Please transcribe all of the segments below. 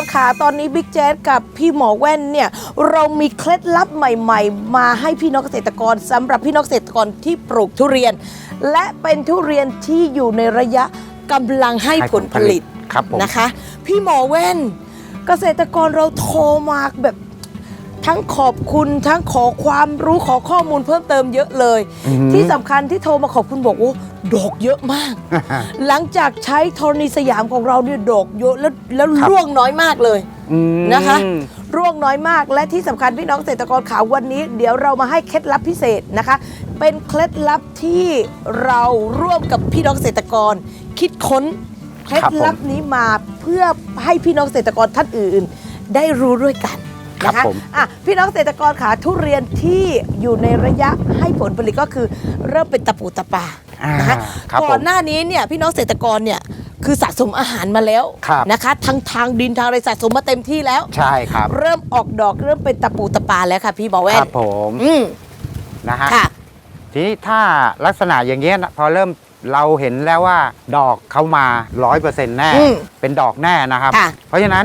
รขาตอนนี้บิ๊กแจ๊ดกับพี่หมอแว่นเนี่ยเรามีเคล็ดลับใหม่ ๆ มาให้พี่น้องเกษตรกรสำหรับพี่น้องเกษตรกรที่ปลูกทุเรียน และเป็นทุเรียนที่อยู่ในระยะกำลังให้ผลผลิตครับผมนะคะ พี่หมอแว่น เกษตรกรเราโทรมาแบบทั้งขอบคุณทั้งขอความรู้ขอข้อมูลเพิ่มเติมเยอะเลยอือหือที่สำคัญที่โทรมาขอบคุณบอกโอ้ ดอกเยอะมาก หลังจากใช้ธรณีสยามของเราเนี่ยดอกเยอะแล้วแล้วครับ ร่วงน้อยมากเลย อืม นะคะ ร่วงน้อยมากและที่สำคัญพี่น้องเกษตรกรขาววันนี้ เดี๋ยวเรามาให้เคล็ดลับพิเศษนะคะ เป็นเคล็ดลับที่เราร่วมกับพี่น้องเกษตรกร คิดค้นเคล็ดลับนี้มาเพื่อให้พี่น้องเกษตรกรท่านอื่น ได้รู้ด้วยกันนะครัคะบผม อะพี่น้องเกษตรกรขาทุเรียนที่อยู่ในระยะให้ผลผลิตก็คือ เริ่มเป็นตะปูตะปาอ่า นะคะครับก่ผอนมหน้านี้เนี่ยพี่น้องเกษตรกรเนี่ยคือสะสมอาหารมาแล้วครับนะคะทั้งทางดินทางอะไรสะสมมาเต็มที่แล้วใช่ครับ เริ่มออกดอกเริ่มเป็นตะปูตะปาแล้วค่ะพี่บอแว่คนรับผมอืมนะฮะค่ะทีนี้ถ้าลักษณะอย่างเงี้ยนะพอเริ่มเราเห็นแล้วว่าดอกเขามาร้อยเปอร์เซ็นต์แน่อืมเป็นดอกแน่นะครับค่ะเพราะฉะนั้น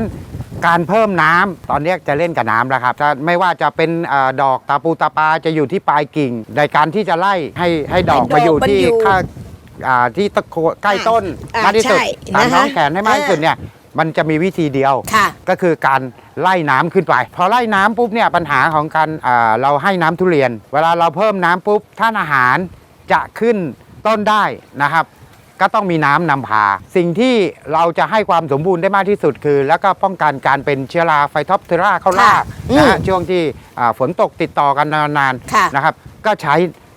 การเพิ่มน้ำตอนเนี้ยจะเล่นกับน้ำแล้วครับจะไม่ว่าจะเป็นเออดอกตาปูตาปาจะอยู่ที่ปลายกิ่ง ในการที่จะไล่ให้ให้ดอกให้ดอกมาอยู่ที่มันอยู่ข้างอ่าที่ตะโคใกล้ต้นอ่ามากที่สุดใช่ตามนะคะน้องแขนให้มากที่สุดเนี่ยมันจะมีวิธีเดียว ค่ะ ก็คือการไล่น้ำขึ้นไป พอไล่น้ำปุ๊บเนี่ยปัญหาของการอ่าเราให้น้ำทุเรียน เวลาเราเพิ่มน้ำปุ๊บท่านอาหารจะขึ้นต้นได้นะครับ ก็ต้องมีน้ำนำพา สิ่งที่เราจะให้ความสมบูรณ์ได้มากที่สุดคือ แล้วก็ป้องกันการเป็นเชื้อราไฟท็อปเทอราเข้ารากอืมนะฮะช่วงที่อ่าฝนตกติดต่อกันนานค่ะ ๆนะครับ ก็ใช้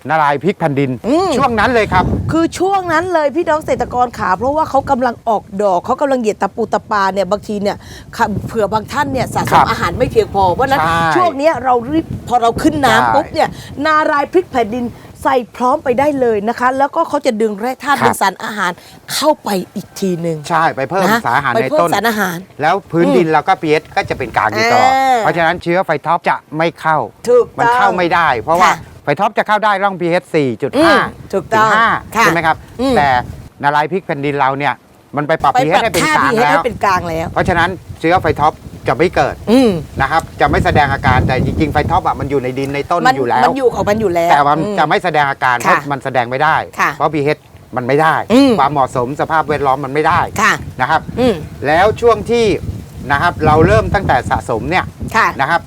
นารายพริกแผ่นดิน อืม ช่วงนั้นเลยครับ คือช่วงนั้นเลยพี่น้องเกษตรกรขาเพราะว่าเขากำลังออกดอกเขากำลังเหยียดตะปูตะปาเนี่ยบางทีเนี่ยค่ะเผื่อบางท่านเนี่ยสะสครัมบอาหารไม่เพียงพอเพราะฉะนั้นใช่ช่วงเนี้ยเรารีบพอเราขึ้นใช่ น้ำปุ๊บเนี่ยนารายพริกแผ่นดิน ใส่พร้อมไปได้เลยนะคะ แล้วก็เขาจะดึงแร่ธาตุดึงสารอาหารเข้าไปอีกทีหนึ่ง ใช่ไปเพิ่มนะสารอาหารไปในเพิ่มต้น สารอาหารแล้วพื้นดินเราก็ pH ก็จะเป็นกลางอยู่ตลอดอ่าเพราะฉะนั้นเชื้อไฟท็อปจะไม่เข้า ถูกมันต้อง เข้าไม่ได้ เพราะว่าค่ะไฟท็อปจะเข้าได้ร่อง pH อืม4.5ถูกต้องถึค่ะ5ใช่ไหมครับ อืม แต่นารายพริกแผ่นดินเราเนี่ยมันไปปรับ ไป pH ปรับให้เป็นค่ากลางพีเอแล้ให้ว เป็นกลางแล้ว เพราะฉะนั้นเชื้อไฟท็อป จะไม่เกิดอืมนะครับ จะไม่แสดงอาการแต่จริงๆไฟท็อปอะมันอยู่ในดินในต้นมันอยู่แล้ว มันอยู่ของมันอยู่แล้ว แต่มันอืจะไม่แสดงอาการเพค่ะราะมันแสดงไม่ได้ ค่ะเพราะ pH มันไม่ได้ อืม ความเหมาะสมสภาพแวดล้อมมันไม่ได้ค่ะ นะครับ อืมแล้วช่วงที่นะครับเราเริ่มตั้งแต่สะสมเนี่ยค่ะ นะครับ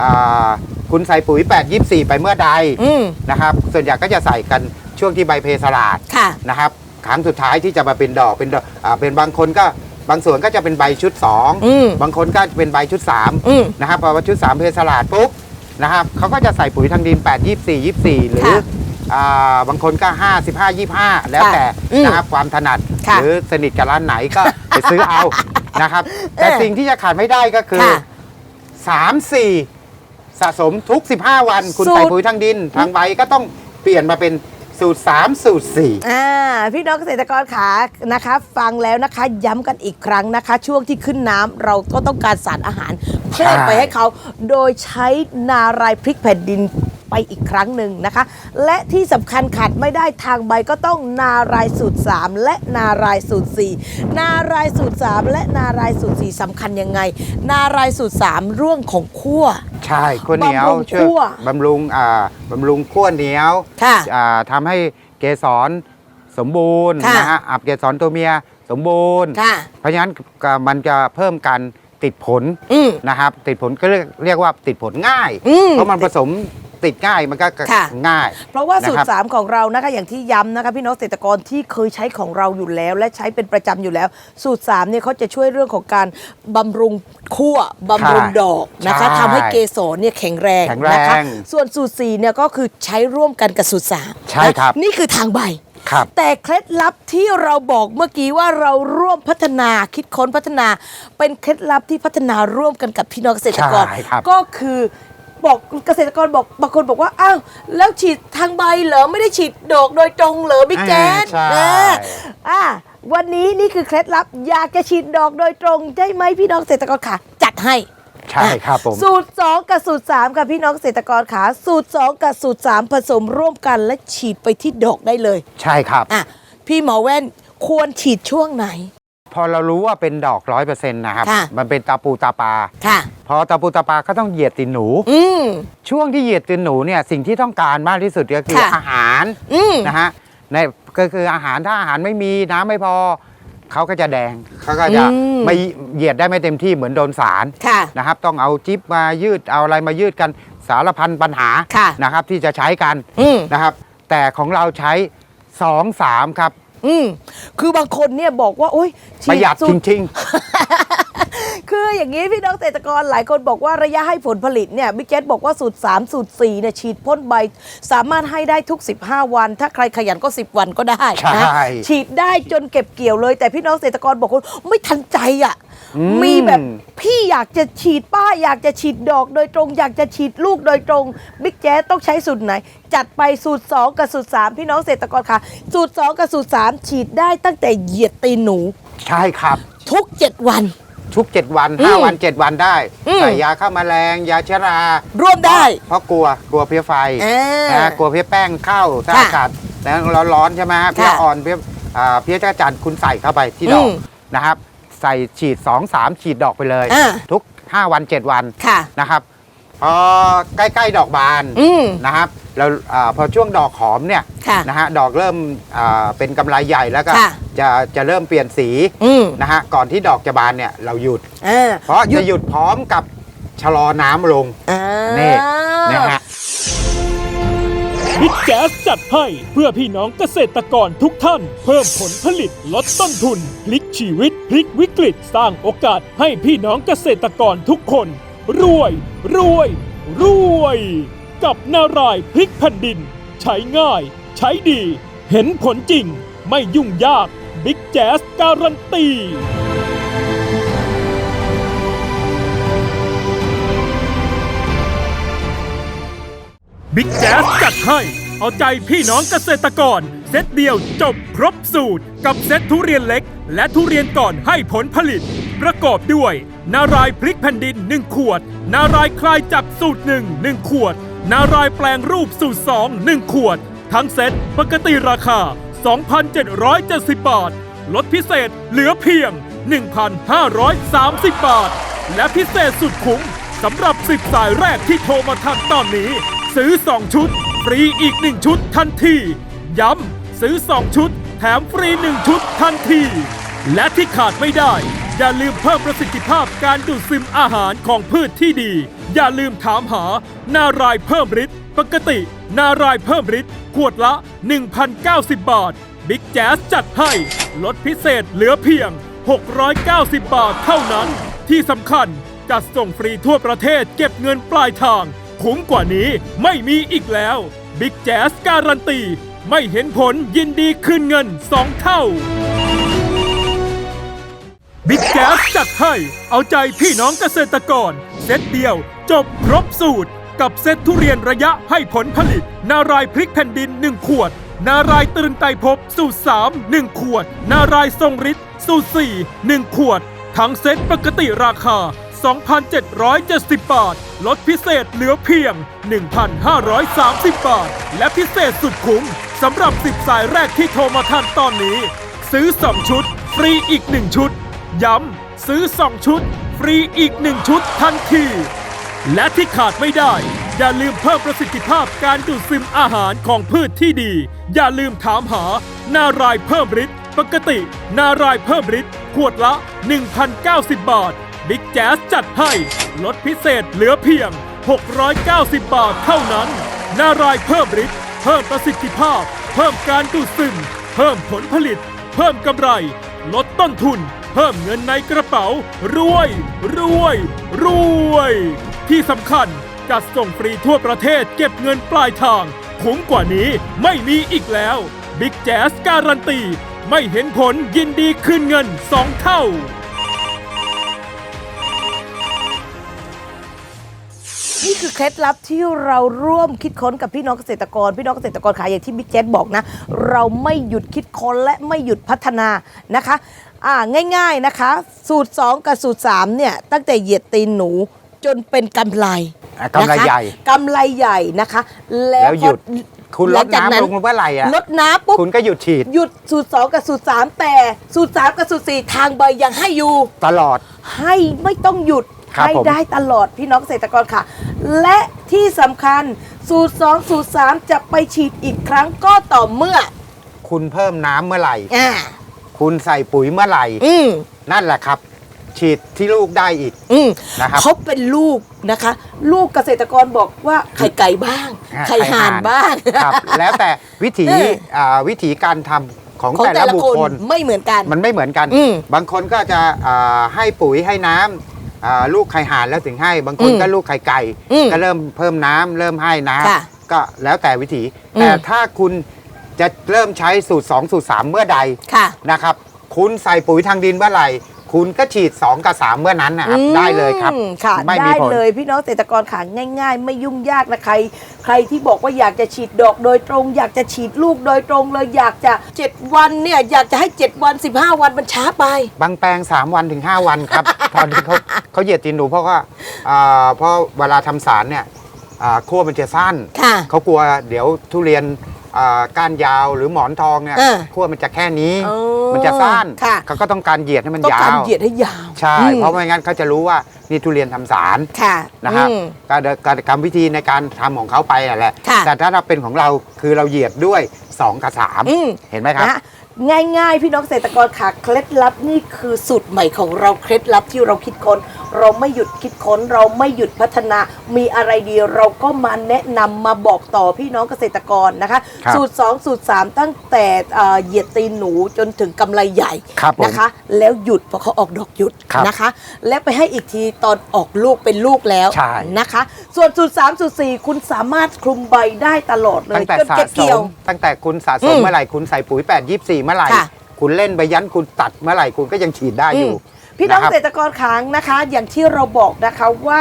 อ่าคุณใส่ปุ๋ย 8 24 ไปเมื่อใดอืมนะครับ ส่วนใหญ่ก็จะใส่กันช่วงที่ใบเพสลาด ค่ะ นะครับครั้งสุดท้ายที่จะมาเป็นดอกเป็นดอกอ่าเป็นบางคนก็ บางส่วนก็จะเป็นใบชุดอืม2บางคนก็เป็นใบชุดอืม3นะครับพอชุด3เพสลาดปุ๊บนะครับเขาก็จะใส่ปุ๋ยทางดิน 8 24 24 หรือค่ะอ่าบางคนก็5 15 25 แล้วแต่อืมนะครับความถนัดค่ะหรือสนิทกับร้านไหนก็ไปซื้อเอานะครับ แต่เออสิ่งที่จะขาดไม่ได้ก็คือค่ะสามสี่สะสมทุก 15 วัน คุณสูตรใส่ปุ๋ยทางดิน ทางใบก็ต้องเปลี่ยนมาเป็น สูตร 3 สูตร 4อ่าพี่น้องเกษตรกรขานะคะ ฟังแล้วนะคะย้ำกันอีกครั้งนะคะ ช่วงที่ขึ้นน้ำเราก็ต้องการสารอาหารเพิ่มไปให้เขาโดยใช้นารายพริกแผ่นดิน ไปอีกครั้งหนึ่งนะคะ และที่สำคัญขาดไม่ได้ทางใบก็ต้องนารายสูตร 3 และนารายสูตร 4 นารายสูตร 3 และนารายสูตร 4สำคัญยังไง นารายสูตร3ร่วงของขั้วใช่ขั้วเหนียวบำรุงช่วยคั่วบำรุงอ่าบำรุงขั้วเหนียวค่ะอ่าทำให้เกสรสมบูรณ์ค่ะนะฮะอับเกสรตัวเมียสมบูรณ์ค่ะเพราะฉะนั้นก็มันจะเพิ่มการติดผลอืมนะครับ ติดผลก็เรียกเรียกว่าติดผลง่ายอืมเพราะมันผสม ติดง่ายมันก็ค่ะ ง่าย เพราะว่าสูตนะครัรบสามของเรานะคะอย่างที่ย้ำนะคะพี่น้องเกษตรกรที่เคยใช้ของเราอยู่แล้ว และใช้เป็นประจำอยู่แล้ว สูตร3เนี่ยเขาจะช่วยเรื่องของการบำรุงขั้วบำรุงดอกนะคะใช่ทำให้เกสรเนี่ยแข็งแรงแข็งแรงนะคะส่วนสูตร4เนี่ยก็คือใช้ร่วมกันกับสูตร3ใช่ครับ นี่คือทางใบ ครับ แต่เคล็ดลับที่เราบอกเมื่อกี้ว่าเราร่วมพัฒนาคิดค้นพัฒนา เป็นเคล็ดลับที่พัฒนาร่วมกันกับพี่น้องเกษตรกร ใช่ครับก็คือ บอกเกษตรกรบอกบางคนบอกว่าอ้าวแล้วฉีดทางใบเหรอไม่ได้ฉีดดอกโดยตรงเหรอบิ๊กแจ๊ดอ่าใช่อ่าอ่าวันนี้นี่คือเคล็ดลับอยากจะฉีดดอกโดยตรงได้ไหมพี่น้องเกษตรกรค่ะจัดให้ ใช่ครับผม สูตร 2 กับสูตร 3 ค่ะพี่น้องเกษตรกรขาสูตร 2 กับสูตร 3 ผสมร่วมกันและฉีดไปที่ดอกได้เลย ใช่ครับ อะ พี่หมอแว่นควรฉีดช่วงไหน พพอเรารู้ว่าเป็นดอกร้อยเปอร์เซ็นต์นะครับ ค่ะ มันเป็นตาปูตาปาค่ะ พอตาปูตาปาก็ต้องเหยียดตีนหนู อืม ช่วงที่เหยียดตีนหนูเนี่ยสิ่งที่ต้องการมากที่สุดก็คือค่ะ อาหารอืม นะฮะในก็คืออาหารถ้าอาหารไม่มีน้ำไม่พอเขาก็จะแดงเขาก็จะอืม ไม่เหยียดได้ไม่เต็มที่เหมือนโดนสารค่ะ นะครับ ต้องเอาจิ๊บมายืดเอาอะไรมายืดกันสารพันปัญหาค่ะ นะครับที่จะใช้กันอืม นะครับ แต่ของเราใช้ 2 3 ครับ อืมคือบางคนเนี่ยบอกว่าโอ๊ยฉีประหยัดสูจตริง คืออย่างนี้พี่น้องเกษตรกรหลายคนบอกว่าระยะให้ผลผลิตเนี่ยบิ๊กเจตบอกว่าสูตร 3 สูตร4เนี่ยฉีดพ่นใบ สามารถให้ได้ทุก 15 วัน ถ้าใครขยันก็ 10 วันก็ได้ใช่นะฉีดได้จนเก็บเกี่ยวเลย แต่พี่น้องเกษตรกรบอกว่าไม่ทันใจอะ อืม มีแบบพี่อยากจะฉีดป้าอยากจะฉีดดอกโดยตรง อยากจะฉีดลูกโดยตรงบิ๊กแจ๊ต้องใช้สูตรไหน จัดไปสูตร 2 กับสูตร 3 พี่น้องเกษตรกรค่ะ สูตร 2 กับสูตร 3 ฉีดได้ตั้งแต่เหยียดตีนหนูๆใช่ครับ ทุก 7 วัน ทุก 7 วันอืม5วัน 7 วันได้ อืม ใส่ยาฆ่าแมลง ยาเชื้อรา ร่วมได้ เพราะกลัวกลัวเพี้ยไฟอ่านะกลัวเพี้ยแป้งเข้าถ้าค่ะอากาศแล้วร้อนๆใช่ไหมฮะเพี้ยค่ะอ่อนเพี้ยอ่าเพี้ยจักรจันทร์คุณใส่เข้าไปที่ดอกอืมนะครับ ใส่ฉีด 2 3 ฉีดดอกไปเลย อ่า ทุก 5 วัน 7 วันค่ะ นะครับ พอใกล้ๆดอกบานอืม นะครับแล้วอาพอช่วงดอกหอมเนี่ยค่ะ นะฮะดอกเริ่มอ่าเป็นกำไรใหญ่แล้วก็ค่ะ จะจะเริ่มเปลี่ยนสีอืมนะฮะก่อนที่ดอกจะบานเนี่ยเราหยุดอ่าเพราะจะหยุดพร้อมกับชะลอน้ำลงอ่านี่นะฮะ บิ๊กแจ๊สจัดให้เพื่อพี่น้องเกษตรกรทุกท่าน เพิ่มผลผลิตลดต้นทุน พลิกชีวิต พลิกวิกฤต สร้างโอกาสให้พี่น้องเกษตรกรทุกคน รวยรวยรวย กับนารายพลิกแผ่นดิน ใช้ง่าย ใช้ดี เห็นผลจริง ไม่ยุ่งยากบิ๊กแจ๊สการันตีบิ๊กแจ๊สจัดให้ เอาใจพี่น้องเกษตรกร เซตเดียวจบครบสูตร กับเซตทุเรียนเล็ก และทุเรียนก่อนให้ผลผลิต ประกอบด้วย นารายพริกแผ่นดิน 1 ขวด นารายคลายจากสูตร 1 1 ขวด นารายแปลงรูปสูตร 2 1 ขวด ทั้งเซ็ตปกติราคา 2,770 บาท ลดพิเศษเหลือเพียง 1,530 บาท และพิเศษสุดคุ้มสำหรับ 10 สายแรกที่โทรมาทักตอนนี้ ซื้อ 2 ชุด ฟรีอีก 1 ชุดทันที ย้ำซื้อ 2 ชุด แถมฟรี 1 ชุดทันที และที่ขาดไม่ได้ อย่าลืมเพิ่มประสิทธิภาพการดูดซึมอาหารของพืชที่ดี อย่าลืมถามหานารายเพิ่มฤทธิ์ปกติ นารายเพิ่มฤทธิ์ขวดละ 1,090 บาท บิ๊กแจ๊สจัดให้ลดพิเศษเหลือเพียง 690 บาทเท่านั้น ที่สำคัญจัดส่งฟรีทั่วประเทศเก็บเงินปลายทาง คุ้มกว่านี้ไม่มีอีกแล้วบิ๊กแจ๊สการันตี ไม่เห็นผลยินดีคืนเงิน 2 เท่า บิ๊กแก๊สจัดให้เอาใจพี่น้องเกษตรกร เซตเดียว จบครบสูตร กับเซตทุเรียนระยะให้ผลผลิต นารายพริกแผ่นดิน 1 ขวด นารายตื่นไตรภพสูตร3 1 ขวด นารายทรงฤทธิ์สูตร4 1 ขวด ทั้งเซตปกติราคา 2,770 บาท ลดพิเศษเหลือเพียง 1,530 บาท และพิเศษสุดคุ้มสำหรับ 10 สายแรกที่โทรมาทันตอนนี้ ซื้อ 2 ชุด ฟรีอีก 1 ชุด ย้ำซื้อ 2 ชุด ฟรีอีก 1 ชุดทันที และที่ขาดไม่ได้ อย่าลืมเพิ่มประสิทธิภาพการดูดซึมอาหารของพืชที่ดี อย่าลืมถามหานารายเพิ่มฤทธิ์ปกติ นารายเพิ่มฤทธิ์ขวดละ 1,090 บาท บิ๊กแจ๊สจัดให้ลดพิเศษเหลือเพียง 690 บาทเท่านั้น นารายเพิ่มฤทธิ์เพิ่มประสิทธิภาพ เพิ่มการดูดซึม เพิ่มผลผลิต เพิ่มกำไร ลดต้นทุน พิ่มเงินในกระเป๋า รวย รวย รวย ที่สำคัญจัดส่งฟรีทั่วประเทศเก็บเงินปลายทาง คุ้มกว่านี้ไม่มีอีกแล้วบิ๊กแจ๊สการันตี ไม่เห็นผลยินดีคืนเงิน2เท่า นี่คือเคล็ดลับที่เราร่วมคิดค้นกับพี่น้องเกษตรกร พี่น้องเกษตรกรขายอย่างที่บิ๊กเจตบอกนะ เราไม่หยุดคิดค้นและไม่หยุดพัฒนานะคะ อ่าง่ายๆนะคะ สูตร 2 กับสูตร3เนี่ยตั้งแต่เหยียดตีนหนูจนเป็นกำไรอะกำไรนะคะใหญ่ กำไรใหญ่นะคะ แล้วหยุดพคุณลหลัดงจากนั้นน้ำลงเมื่อไหร่อะลดน้ำปุ๊บ คุณก็หยุดฉีดหยุดสูตรสองกับสูตรสามแต่สูตรสามกับสูตรสี่ทางใบยังให้อยู่ ตลอด ให้ไม่ต้องหยุดครับให้ผม ได้ตลอดพี่น้องเกษตรกรค่ะ และที่สำคัญสูตร 2 สูตร 3 จะไปฉีดอีกครั้งก็ต่อเมื่อคุณเพิ่มน้ำเมื่อไหร่ อ่า คุณใส่ปุ๋ยเมื่อไหร่ อืมนั่นแหละครับ ฉีดที่ลูกได้อีก อืมนะครับเขาเป็นลูกนะคะ ลูกเกษตรกรบอกว่าไข่ไก่บ้าง อ่าไข่ห่านบ้าง ครับ แล้วแต่วิถีเออ อ่าวิถีการทำของของแต่แต่ละละบุคคนคลไม่เหมือนกัน มันไม่เหมือนกัน อืมบางคนก็จะอ่าให้ปุ๋ยให้น้ำอ่าลูกไข่ห่านแล้วถึงให้ บางคนอืมก็ลูกไข่ไก่ อืมก็เริ่มเพิ่มน้ำเริ่มให้น้ค่ะำก็แล้วแต่วิถีอืมแต่ถ้าคุณ จะเริ่มใช้สูตร 2 สูตร 3 เมื่อใดค่ะนะครับ คุณใส่ปุ๋ยทางดินเมื่อไหร่ คุณก็ฉีด 2 กับ 3 เมื่อนั้นนะครับอืมได้เลยครับค่ะ ไม่มีได้ผล เลยพี่น้องเกษตรกรขาง่าย ๆ ไม่ยุ่งยากนะใคร ใครที่บอกว่าอยากจะฉีดดอกโดยตรง อยากจะฉีดลูกโดยตรงเลยอยากจะ 7 วันเนี่ยอยากจะให้ 7 วัน 15 วันมันช้าไป บางแปลง 3 วันถึง 5 วันครับ ตอนที่เขาเขาเหยียดตีนหนูเพราะว่าอ่าเพราะเวลาทำสารเนี่ยอ่าขั้วมันจะสั้นค่ะ เขากลัวเดี๋ยวทุเรียน อ่าก้านยาวหรือหมอนทองเนี่ยเออขั้วมันจะแค่นี้อ๋อมันจะสั้นค่ะ เขาก็ต้องการเหยียดให้มันต้องยาการว เหยียดให้ยาว ใช่ อืม เพราะไม่งั้นเขาจะรู้ว่านี่ทุเรียนทำสารค่ะนะครับอืมก็เดินการกรรมวิธีในการทำของเขาไปอะแหละค่ะ แต่ถ้าเราเป็นของเราคือเราเหยียดด้วย 2 กับ อืม3 เห็นไหมครับ นะ ง่ายๆ พี่น้องเกษตรกรค่ะเคล็ดลับนี่คือสูตรใหม่ของเราเคล็ดลับที่เราคิดค้น เราไม่หยุดคิดค้น เราไม่หยุดพัฒนา มีอะไรดี เราก็มาแนะนำมาบอกต่อพี่น้องเกษตรกรนะคะ ครับสูตร 2 สูตร 3 ตั้งแต่เอ่อเหยียดตีนหนูจนถึงกำไรใหญ่ครับผมนะคะ แล้วหยุดเพราะเขาออกดอกหยุดครับนะคะ แล้วไปให้อีกทีตอนออกลูกเป็นลูกแล้วใช่ นะคะ ส่วนสูตร 3 สูตร 4 คุณสามารถคลุมใบได้ตลอดเลตั้ยงแต่จนสะเก็บสเกี่ยวมตั้งแต่คุณสะสอืมมเมื่อไหร่คุณใส่ปุ๋ย 8 24เมื่อไหร่ ค่ะ คุณเล่นใบยันคุณตัดเมื่อไหร่คุณก็ยังฉีดได้อยู่มพี่น้องะคเกรับษตรกรค้างนะคะ อย่างที่เราบอกนะคะว่า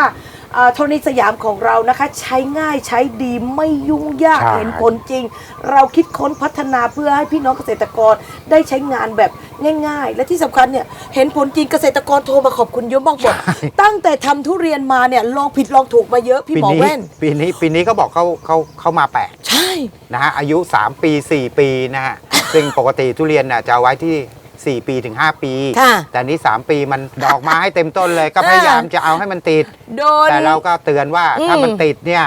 เอ่อโทนิสยามของเรานะคะ ใช้ง่ายใช้ดีไม่ยุ่งยากใช่ เห็นผลจริง เราคิดค้นพัฒนาเพื่อให้พี่น้องเกษตรกรได้ใช้งานแบบง่าย ๆ และที่สำคัญเนี่ยเห็นผลจริงเกษตรกรโทรมาขอบคุณเยอะมากบอกตั้งแต่ทำทุเรียนมาเนี่ยลองผิดลองถูกมาเยอะพี่ปีหมอนี้แว่น ปีนี้ปีนี้เขาบอกเขาเขาเขามาแปลกใช่ นะฮะอายุ 3 ปี 4 ปีนะฮะ ซึ่งปกติทุเรียนน่ะจะเอาไว้ที่ 4 ปีถึง 5 ปี ค่ะแต่นี้ 3 ปีมันดอกมาให้เต็มต้นเลย ก็พยายามจะเอาให้มันติด โดน แต่เราก็เตือนว่าอืมถ้ามันติดเนี่ย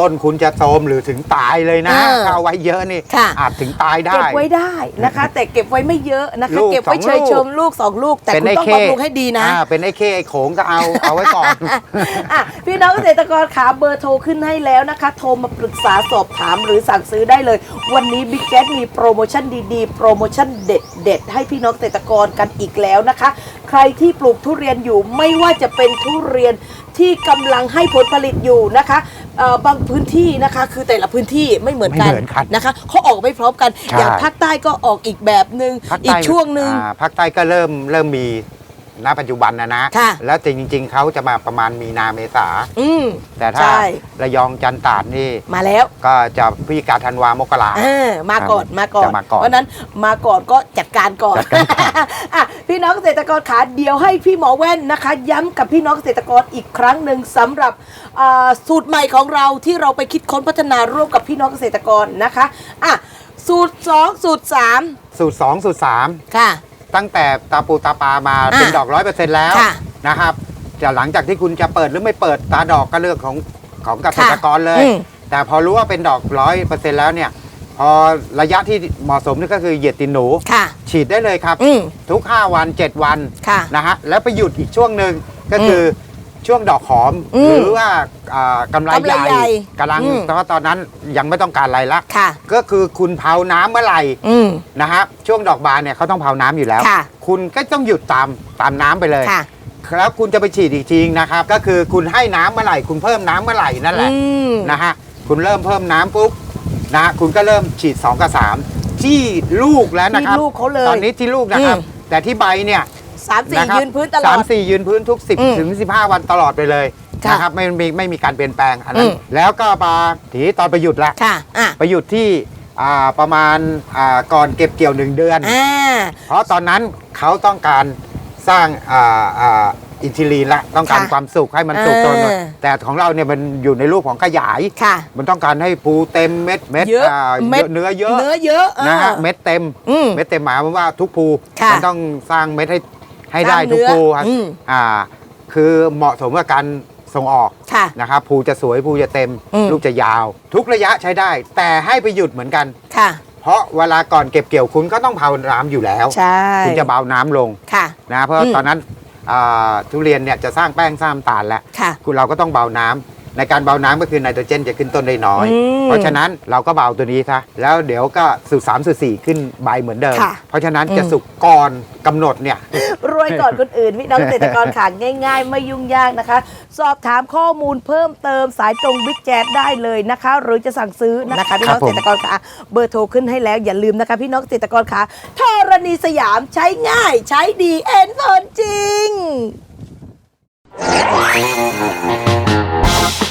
ต้นคุณจะโทรมหรือถึงตายเลยนะเออถ้าเอาไว้เยอะนี่ค่ะ อาจถึงตายได้ เก็บไว้ได้นะคะ แต่เก็บไว้ไม่เยอะนะคะ ลูกเก็บไว้สองเฉยลูกชมลูกสองลูก แต่เป็นคุณไอ้ต้องเข้บำรุงให้ดีนะ อ่าเป็นไอ้เคไอ้โขงก็เอาเอาไว้ก่อน อะพี่น้องเกษตรกรขาเบอร์โทรขึ้นให้แล้วนะคะ โทรมาปรึกษาสอบถามหรือสั่งซื้อได้เลย วันนี้บิ๊กแจ๊มีโปรโมชั่นดีๆ โปรโมชั่นเด็ดๆ ให้พี่น้องเกษตรกรกันอีกแล้วนะคะ ใครที่ปลูกทุเรียนอยู่ไม่ว่าจะเป็นทุเรียนที่กำลังให้ผลผลิตอยู่นะคะเอ่อบางพื้นที่นะคะคือแต่ละพื้นที่ไม่เหมือนกันไม่เหมือนกันนะคะเขาออกไม่พร้อมกันใช่อย่างภาคใต้ก็ออกอีกแบบหนึง่งภาคอีใต้กช่วงหนึ่งอ่าภาคใต้ก็เริ่มเริ่มมี ณปัจจุบันนะนะ ค่ะ แล้วจริงๆเขาจะมาประมาณมีนาเมษา อืม แต่ถ้าใช่ ระยองจันทร์ตราดนี่มาแล้วก็จะพฤศจิกาธันวามกรา เออมาก่อนครับมาก่อน จะมาก่อนเพราะฉะนั้นมาก่อนก็จัดการก่อนจัดการก่อน อะพี่น้องเกษตรกรขาเดี๋ยวให้พี่หมอแว่นนะคะ ย้ำกับพี่น้องเกษตรกรอีกครั้งหนึ่งสำหรับอ่าสูตรใหม่ของเราที่เราไปคิดค้นพัฒนาร่วมกับพี่น้องเกษตรกรนะคะอะสูตร 2 สูตรสูตร2สูตร3ค่ะ3 ตั้งแต่ตาปูตาปามาอะเป็นดอกร้อยเปอร์เซ็นต์แล้วค่ะนะครับจะหลังจากที่คุณจะเปิดหรือไม่เปิดตาดอกก็เรื่องของของเกษตรกรเลย อืม แต่พอรู้ว่าเป็นดอกร้อยเปอร์เซ็นต์แล้วเนี่ย พอระยะที่เหมาะสมนี่ก็คือเหยียดตินหนู ค่ะ ฉีดได้เลยครับ อืมทุก 5 วัน 7 วันค่ะ นะฮะแล้วไปหยุดอีกช่วงหนึ่งก็คืออ ช่วงดอกหอม อืมหรือว่าอ่ากำไรกำไรใหญ่ใหญ่กำลังอืม แต่ว่าตอนนั้นยังไม่ต้องการอะไรละค่ะ ก็คือคุณเผาน้ำเมื่อไหร่อืม นะฮะช่วงดอกบานเนี่ยเขาต้องเผาน้ำอยู่แล้ว ค่ะ คุณก็ต้องหยุดตามตามน้ำไปเลย ค่ะ แล้วคุณจะไปฉีดอีกทีนะครับ ก็คือคุณให้น้ำเมื่อไหร่ คุณเพิ่มน้ำเมื่อไหร่นั่นแหละอืม นะฮะคุณเริ่มเพิ่มน้ำปุ๊บนะฮะคุณก็เริ่มฉีด 2 กับ 3 ที่ลูกแล้วนะครับที่ลูกเขาเลยตอนนี้ที่ลูกนะครับอืมแต่ที่ใบเนี่ย สามสี่ะครับยืนพื้นตลอสาดมสี่ยืนพื้นทุก อืม10 ถึง 15 วันตลอดไปเลยค่ะนะครับไม่มีไม่มีการเปลี่ยนแปลงอันนั้อืนม แล้วก็มาทีตอนไปหยุดละ ค่ะอะไปหยุดที่อ่าประมาณอ่าก่อนเก็บเกี่ยวหนึ่งเดือน อ่า เพราะตอนนั้นเขาต้องการสร้างอ่าอ่าอินซูลินละต้องการค่ะความสุขให้มันสุกเออตัวหน่อยแต่ของเราเนี่ยมันอยู่ในรูปของขยาย ค่ะ มันต้องการให้ภูเต็มเม็ดเม็ดเยอะอ่าเม็ด เนื้อเยอะเนื้อเยอะออนะฮะเม็ดเต็มอืมเม็ดเต็มหมายความว่าทุกภูค่ะ มัต้องสร้างเม็ดให้ ให้สได้ร้างทุกเนื้อภูครับอืมอ่าคือเหมาะสมกับการส่งออกค่ะนะครับภูจะสวยภูจะเต็มอืมลูกจะยาว ทุกระยะใช้ได้ แต่ให้ไปหยุดเหมือนกันค่ะ เพราะเวลาก่อนเก็บเกี่ยวคุณก็ต้องเผาน้ำอยู่แล้วใช่คุณจะเบาน้ำลงค่ะนะเพราะอืมตอนนั้นอ่าทุเรียนเนี่ยจะสร้างแป้งสร้างน้ำตาลแล้วค่ะคุณเราก็ต้องเบาน้ำ ในการเบาน้ำก็คือไนโตรเจนจะขึ้นต้นได้น้อย อืมเพราะฉะนั้นเราก็เบาตัวนี้ซะแล้วเดี๋ยวก็สูตรสามสูตรสี่ขึ้นใบเหมือนเดิม ค่ะ เพราะฉะนั้นอืมจะสุกก่อนกำหนดเนี่ย รวยก่อนคนอื่นพี่น้องเกษตรกรขาง่าย ๆ ไม่ยุ่งยากนะคะ สอบถามข้อมูลเพิ่มเติมสายตรงบิ๊กแจ๊ดได้เลยนะคะ หรือจะสั่งซื้อนะคะพี่น้องครับเกผมษตรกรขาเบอร์โทรขึ้นให้แล้วอย่าลืมนะคะ พี่น้องเกษตรกรขาธรณีสยามใช้ง่าย ใช้ดีเอ็นผลจริง Thank